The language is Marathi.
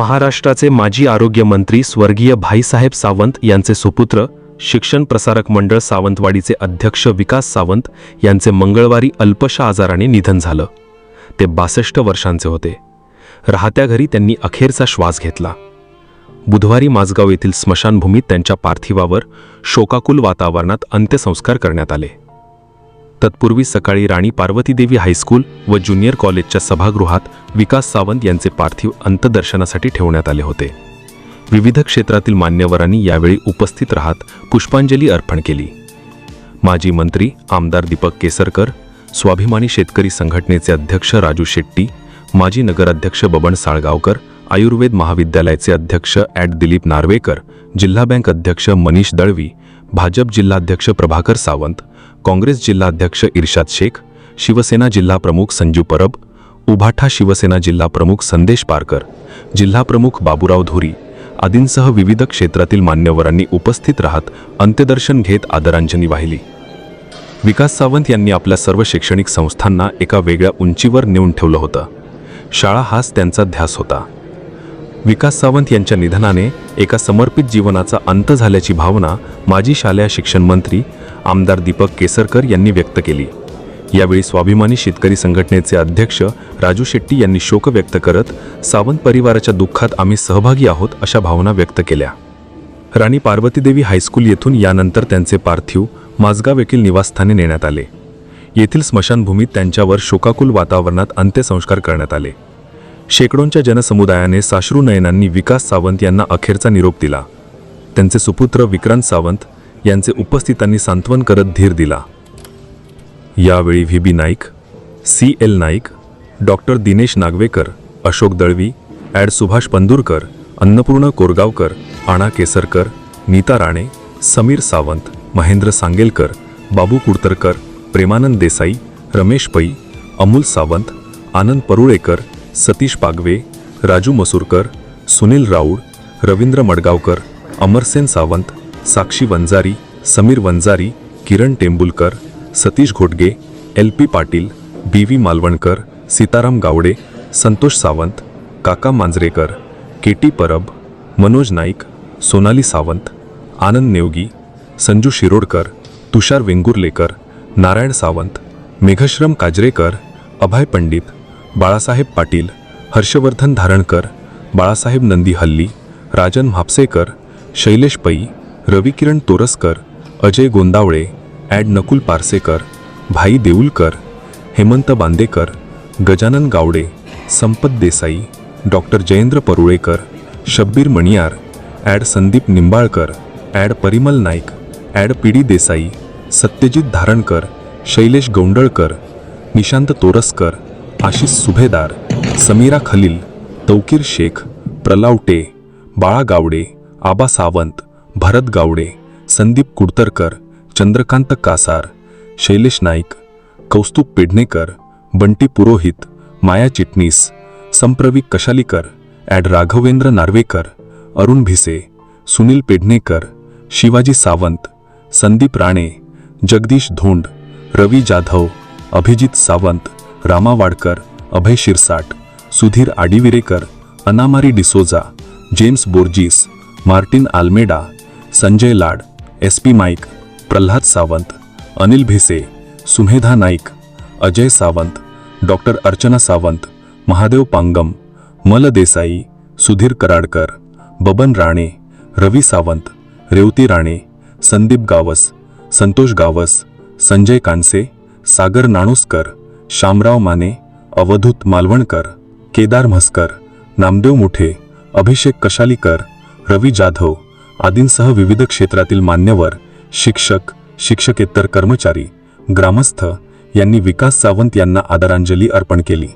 महाराष्ट्राचे माजी आरोग्यमंत्री स्वर्गीय भाईसाहेब सावंत यांचे सुपुत्र शिक्षण प्रसारक मंडळ सावंतवाडीचे अध्यक्ष विकास सावंत यांचे मंगळवारी अल्पशा आजाराने निधन झालं. ते बासष्ट वर्षांचे होते. राहत्या घरी त्यांनी अखेरचा श्वास घेतला. बुधवारी माझगाव येथील स्मशानभूमीत त्यांच्या पार्थिवावर शोकाकुल वातावरणात अंत्यसंस्कार करण्यात आले. तत्पूर्वी सकाळी राणी पार्वतीदेवी हायस्कूल व ज्युनियर कॉलेजच्या सभागृहात विकास सावंत यांचे पार्थिव अंतदर्शनासाठी ठेवण्यात आले होते. विविध क्षेत्रातील मान्यवरांनी यावेळी उपस्थित राहत पुष्पांजली अर्पण केली. माजी मंत्री आमदार दीपक केसरकर स्वाभिमानी शेतकरी संघटनेचे अध्यक्ष राजू शेट्टी माजी नगराध्यक्ष बबन साळगावकर आयुर्वेद महाविद्यालयाचे अध्यक्ष ॲड दिलीप नार्वेकर जिल्हा बँक अध्यक्ष मनीष दळवी भाजप जिल्हाध्यक्ष प्रभाकर सावंत काँग्रेस जिल्हाध्यक्ष इर्शाद शेख शिवसेना जिल्हा प्रमुख संजू परब उभाठा शिवसेना जिल्हा प्रमुख संदेश पारकर जिल्हा प्रमुख बाबूराव धुरी आदींसह विविध क्षेत्रातील मान्यवरांनी उपस्थित राहत अंत्यदर्शन घेत आदरांजली वाहिली. विकास सावंत यांनी आपल्या सर्व शैक्षणिक संस्थांना एका वेगळ्या उंचीवर नेऊन ठेवलं होतं. शाळा हाच त्यांचा ध्यास होता. विकास सावंत यांच्या निधनाने एका समर्पित जीवनाचा अंत झाल्याची भावना माजी शालेय शिक्षण मंत्री आमदार दीपक केसरकर यांनी व्यक्त केली. यावेळी स्वाभिमानी शेतकरी संघटनेचे अध्यक्ष राजू शेट्टी यांनी शोक व्यक्त करत सावंत परिवाराच्या दुःखात आम्ही सहभागी आहोत अशा भावना व्यक्त केल्या. राणी पार्वतीदेवी हायस्कूल येथून यानंतर त्यांचे पार्थिव माझगाव येथील निवासस्थानी नेण्यात आले. येथील स्मशानभूमीत त्यांच्यावर शोकाकुल वातावरणात अंत्यसंस्कार करण्यात आले. शेकडोंच्या जनसमुदायाने साश्रू नयनांनी विकास सावंत यांना अखेरचा निरोप दिला. त्यांचे सुपुत्र विक्रांत सावंत यांचे उपस्थितांनी सांत्वन करत धीर दिला. यावेळी V. B. Naik C. L. Naik doctor Dinesh Nagvekar Ashok Dalvi adv. Subhash Pandurkar Annapurna Korgaonkar Anna Kesarkar Neeta Rane Sameer Sawant Mahendra Sangelkar बाबू Kudtarkar Premanand Desai Ramesh Pai Amol Sawant Anand Parulekar Satish Pagve Raju Masurkar Sunil Raul Ravindra Madgaonkar Amarsen Sawant Sakshi Vanjari Sameer Vanjari Kiran Tembulkar Satish घोटगे L P Patil B V Malvankar Sitaram Gawde Santosh Sawant Kaka Manjrekar K T Parab Manoj Naik Sonali Sawant Anand Nevgi Sanju Shirodkar Tushar Vengurlekar Narayan Sawant Meghashram Kajrekar Abhay Pandit Balasaheb Patil Harshvardhan Dharankar Balasaheb Nandi Halli Rajan Mhapsekar Shailesh Pai Ravikiran Torsakar Ajay Gondavale adv Nakul Parsekar Bhai Deulkar Hemant Bandekar Gajanan Gawde Sampat Desai doctor Jayendra Parulekar Shabbir Maniyar adv Sandeep Nimbalkar adv Parimal Naik adv P D Desai Satyajit Dharankar Shailesh Gaundalkar Nishant Torsakar Ashish Subhedar Samira Khalil Taukir Shaikh Pralavte Bala Gawde Aba Sawant Bharat Gawde Sandeep Kudtarkar Chandrakant Kasar Shailesh Naik Kaustubh Pednekar Bunty Purohit Maya Chitnis Sampravi Kashalikar adv Raghavendra Narvekar Arun Bhise Sunil Pednekar Shivaji Sawant Sandeep Rane Jagdish Dhond Ravi Jadhav Abhijit Sawant Rama Wadkar Abhay Shirsat Sudhir Adivirekar Annamarie D'Souza James Borges Martin Almeida Sanjay Lad S P Mike Pralhad Sawant Anil Bhise Sumedha Naik Ajay Sawant doctor Archana Sawant Mahadev Pangam Mal Desai Sudhir Karadkar Baban Rane रवी सावंत रेवती राणे संदीप गावस संतोष गावस संजय कानसे सागर नाणुसकर शामराव माने अवधूत मालवणकर केदार म्हस्कर नामदेव मुठे अभिषेक कशालीकर रवी जाधव आदींसह विविध क्षेत्रातील मान्यवर शिक्षक शिक्षकेतर कर्मचारी ग्रामस्थ यांनी विकास सावंत यांना आदरांजली अर्पण केली.